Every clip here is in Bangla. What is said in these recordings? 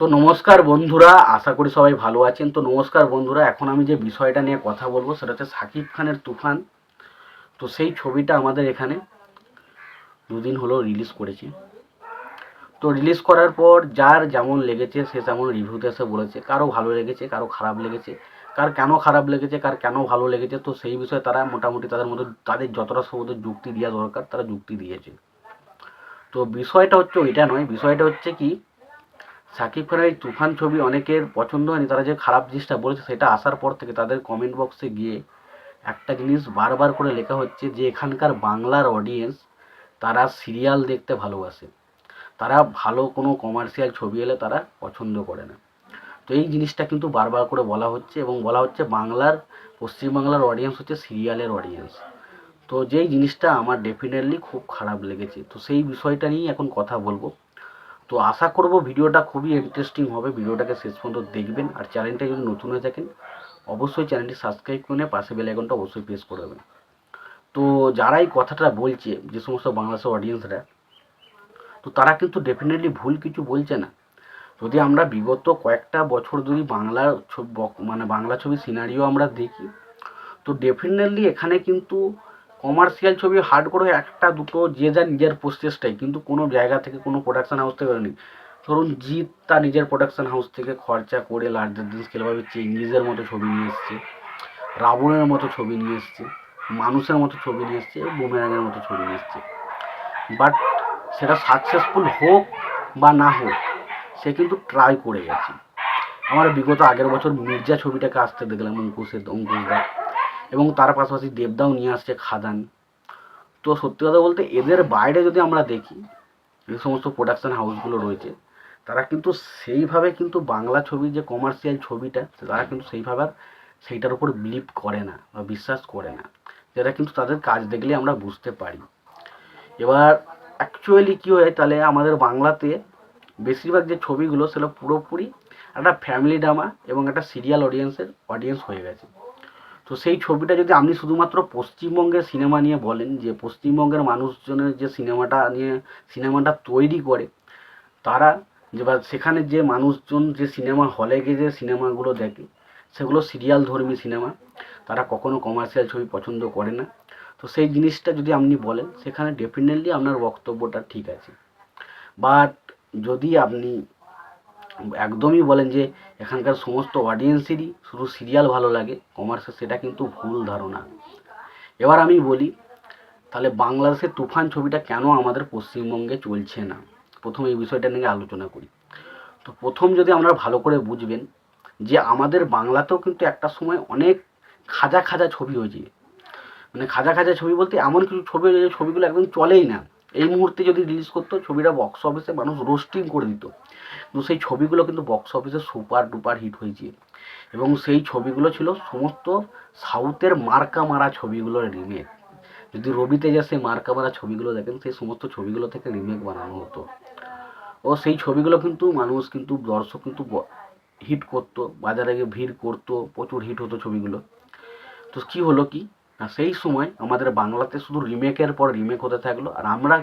তো নমস্কার বন্ধুরা, আশা করি সবাই ভালো আছেন। তো নমস্কার বন্ধুরা, এখন আমি যে বিষয়টা নিয়ে কথা বলব সেটা হচ্ছে সাকিব খানের তুফান। তো সেই ছবিটা আমাদের এখানে দুদিন হলো রিলিজ করেছে। তো রিলিজ করার পর যার যেমন লেগেছে, সে তেমন রিভিউতে এসে বলেছে, কারও ভালো লেগেছে, কারও খারাপ লেগেছে, কার কেন খারাপ লেগেছে, কার কেন ভালো লেগেছে, তো সেই বিষয়ে তারা মোটামুটি তাদের মধ্যে তাদের যতটা সম্ভবত যুক্তি দেওয়া দরকার, তারা যুক্তি দিয়েছে। তো বিষয়টা হচ্ছে ওইটা নয়, বিষয়টা হচ্ছে কি সাকিব খানের এই তুফান ছবি অনেকের পছন্দ হয়নি, তারা যে খারাপ জিনিসটা বলেছে সেটা আসার পর থেকে তাদের কমেন্ট বক্সে গিয়ে একটা জিনিস বারবার করে লেখা হচ্ছে যে এখানকার বাংলার অডিয়েন্স তারা সিরিয়াল দেখতে ভালোবাসে। তারা ভালো কোনো কমার্শিয়াল ছবি এলে তারা পছন্দ করে না। তো এই জিনিসটা কিন্তু বারবার করে বলা হচ্ছে এবং বলা হচ্ছে বাংলার, পশ্চিমবাংলার অডিয়েন্স হচ্ছে সিরিয়ালের অডিয়েন্স তো যেই জিনিসটা আমার ডেফিনেটলি খুব খারাপ লেগেছে। তো সেই বিষয়টা নিয়েই এখন কথা বলব। তো আশা করব ভিডিওটা খুবই ইন্টারেস্টিং হবে। ভিডিওটাকে শেষ পর্যন্ত দেখবেন আর চ্যানেলটা যদি নতুন হয়ে থাকেন, অবশ্যই চ্যানেলটি সাবস্ক্রাইব করে পাশে বেল আইকনটা অবশ্যই প্রেস করে দেবেন। তো যারা এই কথাটা বলছে, যে সমস্ত বাংলাদেশের অডিয়েন্সরা তো তারা কিন্তু ডেফিনেটলি ভুল কিছু বলছে না। যদি আমরা বিগত কয়েকটা বছর যদি বাংলা ছবি মানে বাংলা ছবি সিনারিও আমরা দেখি, তো ডেফিনেটলি এখানে কিন্তু কমার্শিয়াল ছবি হার্ড করে একটা দুটো যে যার নিজের প্রসেসটাই কিন্তু কোনো জায়গা থেকে কোনো প্রোডাকশন হাউস থেকে নেই ধরুন জিৎ তার নিজের প্রোডাকশন হাউস থেকে খরচা করে লার্জার দিন স্কেলভাবে চেঞ্জিসের মতো ছবি নিয়ে এসছে, রাবণের মতো ছবি নিয়ে এসছে, মানুষের মতো ছবি নিয়ে এসছে বুমেরাঙের মতো ছবি নিয়ে এসছে। বাট সেটা সাকসেসফুল হোক বা না হোক, সে কিন্তু ট্রাই করে গেছে। আমার বিগত আগের বছর মির্জা ছবিটাকে আসতে দেখলাম অঙ্কুশের অঙ্কুশদা এবং তার পাশাপাশি দেবদাও নিয়ে আসছে খাদান। তো সত্যি কথা বলতে এদের বাইরে যদি আমরা দেখি, যে সমস্ত প্রোডাকশান হাউসগুলো রয়েছে, তারা কিন্তু সেইভাবে কিন্তু বাংলা ছবির যে কমার্শিয়াল ছবিটা, তারা কিন্তু সেইভাবে আর সেইটার উপর বিলিভ করে না বা বিশ্বাস করে না। যেটা কিন্তু তাদের কাজ দেখলে আমরা বুঝতে পারি। এবার অ্যাকচুয়ালি কী হয়, তাহলে আমাদের বাংলাতে বেশিরভাগ যে ছবিগুলো, সেগুলো পুরোপুরি একটা ফ্যামিলি ড্রামা এবং একটা সিরিয়াল অডিয়েন্সের অডিয়েন্স হয়ে গেছে। তো সেই ছবিটা যদি আপনি শুধুমাত্র পশ্চিমবঙ্গের সিনেমা নিয়ে বলেন, যে পশ্চিমবঙ্গের মানুষজনের যে সিনেমাটা নিয়ে, সিনেমাটা তৈরি করে, তারা যে বা সেখানে যে মানুষজন যে সিনেমা হলে গিয়ে যে সিনেমাগুলো দেখে, সেগুলো সিরিয়াল ধর্মী সিনেমা, তারা কখনো কমার্শিয়াল ছবি পছন্দ করে না। তো সেই জিনিসটা যদি আপনি বলেন, সেখানে ডেফিনেটলি আপনার বক্তব্যটা ঠিক আছে। বাট যদি আপনি একদমই বলেন যে এখানকার সমস্ত অডিয়েন্সেরই শুধু সিরিয়াল ভালো লাগে কমার্সের সেটা কিন্তু ভুল ধারণা। এবার আমি বলি, তাহলে বাংলাদেশের তুফান ছবিটা কেন আমাদের পশ্চিমবঙ্গে চলছে না? প্রথম এই বিষয়টা নিয়ে আলোচনা করি। তো প্রথম যদি আমরা ভালো করে বুঝবেন, যে আমাদের বাংলাতেও কিন্তু একটা সময় অনেক খাজা খাজা ছবি হয়েছে। মানে খাজা খাজা ছবি বলতে এমন কিছু ছবি হয়েছে ছবিগুলো একদম চলেই না। এই মুহূর্তে যদি রিলিজ করতো, ছবিটা বক্স অফিসে মানুষ রোস্টিং করে দিত। কিন্তু সেই ছবিগুলো কিন্তু বক্স অফিসে সুপার ডুপার হিট হয়েছে। এবং সেই ছবিগুলো ছিল সমস্ত সাউথের মার্কা মারা ছবিগুলোর রিমেক যদি রবিতে যা সেই মার্কা মারা ছবিগুলো দেখেন, সেই সমস্ত ছবিগুলো থেকে রিমেক বানানো হতো। ও সেই ছবিগুলো কিন্তু মানুষ কিন্তু, দর্শক কিন্তু হিট করতো, বাজারে গিয়ে ভিড় করতো, প্রচুর হিট হতো ছবিগুলো। তো কী হলো কি? না, সেই সময় আমাদের বাংলাতে শুধু রিমেকের পর রিমেক হতে থাকল, আর আমরা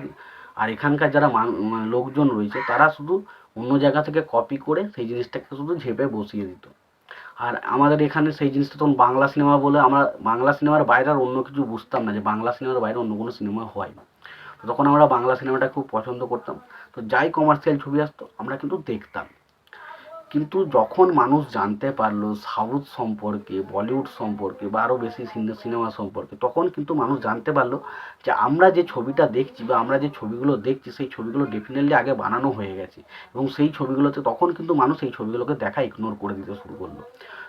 আর এখানকার যারা মান- লোকজন রয়েছে, তারা শুধু অন্য জায়গা থেকে কপি করে সেই জিনিসটাকে শুধু ঝেপে বসিয়ে দিত। আর আমাদের এখানে সেই জিনিসটা তখন বাংলা সিনেমা বলে আমরা বাংলা সিনেমার বাইরে আর অন্য কিছু বুঝতাম না যে বাংলা সিনেমার বাইরে অন্য কোনো সিনেমা হয় তো তখন আমরা বাংলা সিনেমাটা খুব পছন্দ করতাম। তো যাই কমার্শিয়াল ছবি আসতো, আমরা কিন্তু দেখতাম। কিন্তু যখন মানুষ জানতে পারল সাউথ সম্পর্কে, বলিউড সম্পর্কে বা আরও বেশি সিনে- সিনেমা সম্পর্কে, তখন কিন্তু মানুষ জানতে পারল যে আমরা যে ছবিটা দেখছি বা আমরা যে ছবিগুলো দেখছি, সেই ছবিগুলো ডেফিনেটলি আগে বানানো হয়ে গেছে। এবং সেই ছবিগুলোতে তখন কিন্তু মানুষ এই ছবিগুলোকে দেখা ইগনোর করে দিতে শুরু করল।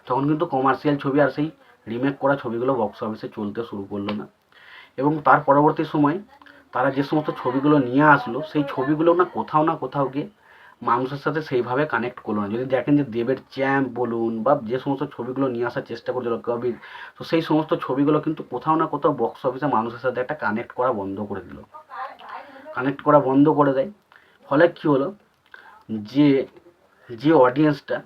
তখন কিন্তু কমার্শিয়াল ছবি আর সেই রিমেক করা ছবিগুলো বক্স অফিসে চলতে শুরু করল না। এবং তার পরবর্তী সময় তারা যে সমস্ত ছবিগুলো নিয়ে আসলো, সেই ছবিগুলো না কোথাও না কোথাও গিয়ে মানুষের সাথে সেইভাবে কানেক্ট করল না। যদি দেখেন যে দেবের চ্যাম্প বলুন বা যে সমস্ত ছবিগুলো নিয়ে আসার চেষ্টা করছিল কবির, তো সেই সমস্ত ছবিগুলো কিন্তু কোথাও না কোথাও বক্স অফিসে মানুষের সাথে একটা কানেক্ট করা বন্ধ করে দিল। কানেক্ট করা বন্ধ করে দেয়। ফলে কী হলো? যে যে অডিয়েন্সটা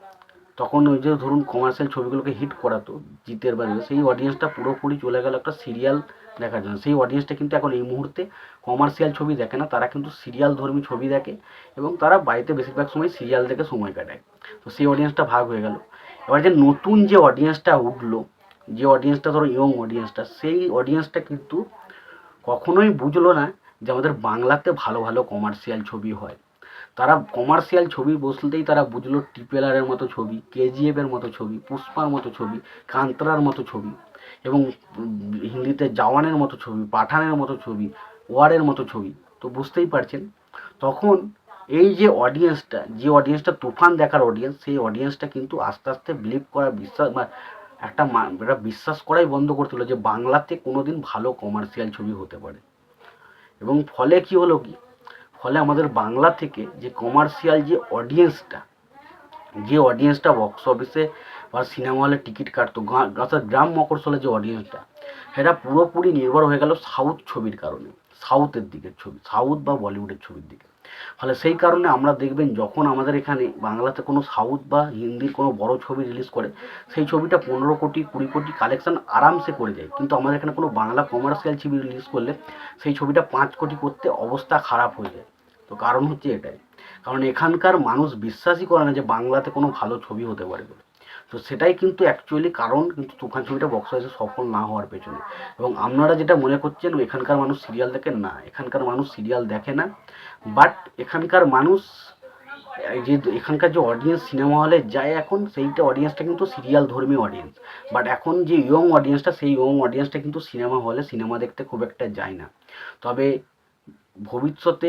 তখন ওই যে ধরুন কমার্শিয়াল ছবিগুলোকে হিট করাতো জিতের বাড়ি সেই অডিয়েন্সটা পুরোপুরি চলে গেল একটা সিরিয়াল দেখার জন্য। সেই অডিয়েন্সটা কিন্তু এখন এই মুহূর্তে কমার্শিয়াল ছবি দেখে না, তারা কিন্তু সিরিয়াল ধর্মী ছবি দেখে এবং তারা বাড়িতে বেশিরভাগ সময় সিরিয়াল দেখে সময় কাটায়। তো সেই অডিয়েন্সটা ভাগ হয়ে গেল। এবার যে নতুন যে অডিয়েন্সটা উঠল, যে অডিয়েন্সটা ধরো ইয়ং অডিয়েন্সটা সেই অডিয়েন্সটা কিন্তু কখনোই বুঝলো না যে আমাদের বাংলাতে ভালো ভালো কমার্শিয়াল ছবি হয়। তারা কমার্শিয়াল ছবি বসলেই তারা বুঝলো টিপেলারের মতো ছবি কেজিএফের মতো ছবি পুষ্পার মতো ছবি কান্তরার মতো ছবি এবং হিন্দিতে জওয়ানের মতো ছবি পাঠানের মতো ছবি ওয়ারের মতো ছবি। তো বুঝতেই পারছেন? তখন এই যে অডিয়েন্সটা যে অডিয়েন্সটা তুফান দেখার অডিয়েন্স সেই অডিয়েন্সটা কিন্তু আস্তে আস্তে বিলিভ করা, বিশ্বাস বা একটা মা- একটা বিশ্বাস করাই বন্ধ করতে হলো যে বাংলাতে কোনোদিন ভালো কমার্শিয়াল ছবি হতে পারে। এবং ফলে কি হলো কি? ফলে আমাদের বাংলা থেকে যে কমার্শিয়াল যে অডিয়েন্সটা যে অডিয়েন্সটা বক্স অফিসে বা সিনেমা হলে টিকিট কাটতো অর্থাৎ গ্রাম মকরসলে যে অডিয়েন্সটা সেটা পুরোপুরি নির্ভর হয়ে গেল সাউথ ছবির কারণে সাউথের দিকের ছবি সাউথ বা বলিউডের ছবির দিকে। ফলে সেই কারণে আমরা দেখবেন যখন আমাদের এখানে বাংলাতে কোনো সাউথ বা হিন্দির কোনো বড় ছবি রিলিজ করে, সেই ছবিটা পনেরো কোটি, কুড়ি কোটি কালেকশন আরামসে করে যায়। কিন্তু আমাদের এখানে কোনো বাংলা কমার্শিয়াল ছবি রিলিজ করলে, সেই ছবিটা পাঁচ কোটি করতে অবস্থা খারাপ হয়ে যায়। তো কারণ হচ্ছে এটাই। কারণ এখানকার মানুষ বিশ্বাসই করে না যে বাংলাতে কোনো ভালো ছবি হতে পারে বলে। তো সেটাই কিন্তু অ্যাকচুয়ালি কারণ কিন্তু তুফান ছবিটা বক্স অফিসে সফল না হওয়ার পেছনে। এবং আপনারা যেটা মনে করছেন, এখানকার মানুষ সিরিয়াল দেখে না, এখানকার মানুষ সিরিয়াল দেখে না। বাট এখানকার মানুষ যে এখানকার যে অডিয়েন্স সিনেমা হলে যায় এখন, সেইটা অডিয়েন্সটা কিন্তু সিরিয়াল ধর্মী অডিয়েন্স বাট এখন যে ইয়ং অডিয়েন্সটা সেই ইয়ং অডিয়েন্সটা কিন্তু সিনেমা হলে সিনেমা দেখতে খুব একটা যায় না। তবে ভবিষ্যতে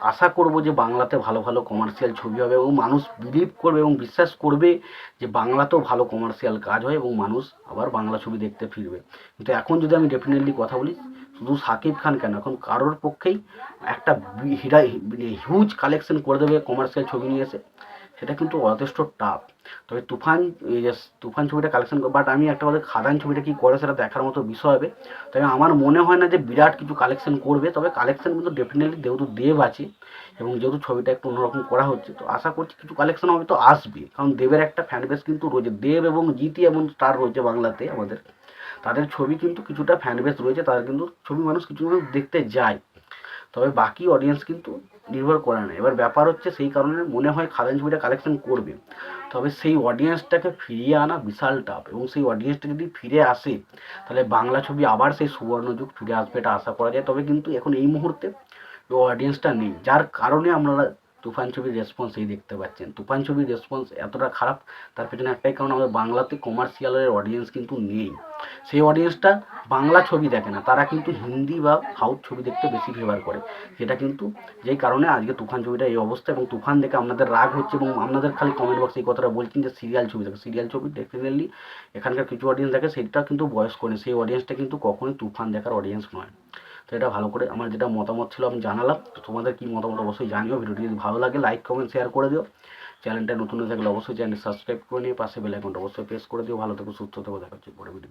আশা করব যে বাংলাতে ভালো ভালো কমার্শিয়াল ছবি হবে এবং মানুষ বিলিভ করবে এবং বিশ্বাস করবে যে বাংলাতেও ভালো কমার্শিয়াল কাজ হয় এবং মানুষ আবার বাংলা ছবি দেখতে ফিরবে। কিন্তু এখন যদি আমি ডেফিনেটলি কথা বলি, শুধু সাকিব খান কেন? এখন কারোর পক্ষেই একটা হিরা হিউজ কালেকশন করে দেবে কমার্শিয়াল ছবি নিয়ে এসে। সেটা কিন্তু যথেষ্ট টাফ তবে তুফান তুফান ছবিটা কালেকশন বাট আমি একটা কথা খাদান ছবিটা কি করে সেটা দেখার মতো বিষয় হবে। তবে আমার মনে হয় না যে বিরাট কিছু কালেকশন করবে, তবে কালেকশন কিন্তু ডেফিনেটলি যেহেতু দেব আছে এবং যেহেতু ছবিটা একটু অন্যরকম করা হচ্ছে, তো আশা করছি কিছু কালেকশন হবে তো আসবে। কারণ দেবের একটা ফ্যান বেস কিন্তু রয়েছে, দেব এবং জিতি এবং স্টার রয়েছে বাংলাতে আমাদের। তাদের ছবি কিন্তু কিছুটা ফ্যান বেস রয়েছে, তাদের কিন্তু ছবি মানুষ কিছু মানুষ দেখতে যায়। তবে বাকি অডিয়েন্স কিন্তু নির্ভর করে না। এবার ব্যাপার হচ্ছে সেই কারণে মনে হয় খাদান ছবিটা কালেকশন করবে। তবে সেই অডিয়েন্সটাকে ফিরিয়ে আনা বিশাল টাফ এবং সেই অডিয়েন্সটা যদি ফিরে আসে, তাহলে বাংলা ছবি আবার সেই সুবর্ণযুগ ফিরে আসবে এটা আশা করা যায়। তবে কিন্তু এখন এই মুহূর্তে অডিয়েন্সটা নেই। যার কারণে আপনারা তুফান ছবির রেসপন্স এই দেখতে পাচ্ছেন। তুফান ছবির রেসপন্স এতটা খারাপ, তার পেছনে একটাই কারণ আমাদের বাংলাতে কমার্শিয়ালের অডিয়েন্স কিন্তু নেই। সেই অডিয়েন্সটা বাংলা ছবি দেখে না, তারা কিন্তু হিন্দি বা সাউথ ছবি দেখতে বেশি ফেভার করে। সেটা কিন্তু যেই কারণে আজকে তুফান ছবিটা এই অবস্থা এবং তুফান দেখে আপনাদের রাগ হচ্ছে এবং আপনাদের খালি কমেন্ট বক্সে এই কথাটা বলছেন যে সিরিয়াল ছবি দেখে। সিরিয়াল ছবি ডেফিনেটলি এখানকার কিছু অডিয়েন্স দেখে সেটা কিন্তু বয়স্ক নেই। সেই অডিয়েন্সটা কিন্তু কখনোই তুফান দেখার অডিয়েন্স নয়। তো এটা ভালো করে আমার যেটা মতামত ছিল আমি জানালাম। তো তোমাদের কী মতামত অবশ্যই জানিও, ভিডিওটি যদি ভালো লাগে লাইক কমেন্ট শেয়ার করে দিও। চ্যানেলটা নতুন হয়ে থাকলে অবশ্যই চ্যানেল সাবস্ক্রাইব করে নিয়ে পাশে বেল আইকনটা অবশ্যই প্রেস করে দিও। ভালো থেকো, সুস্থ থেকো, দেখা হচ্ছে পরে ভিডিও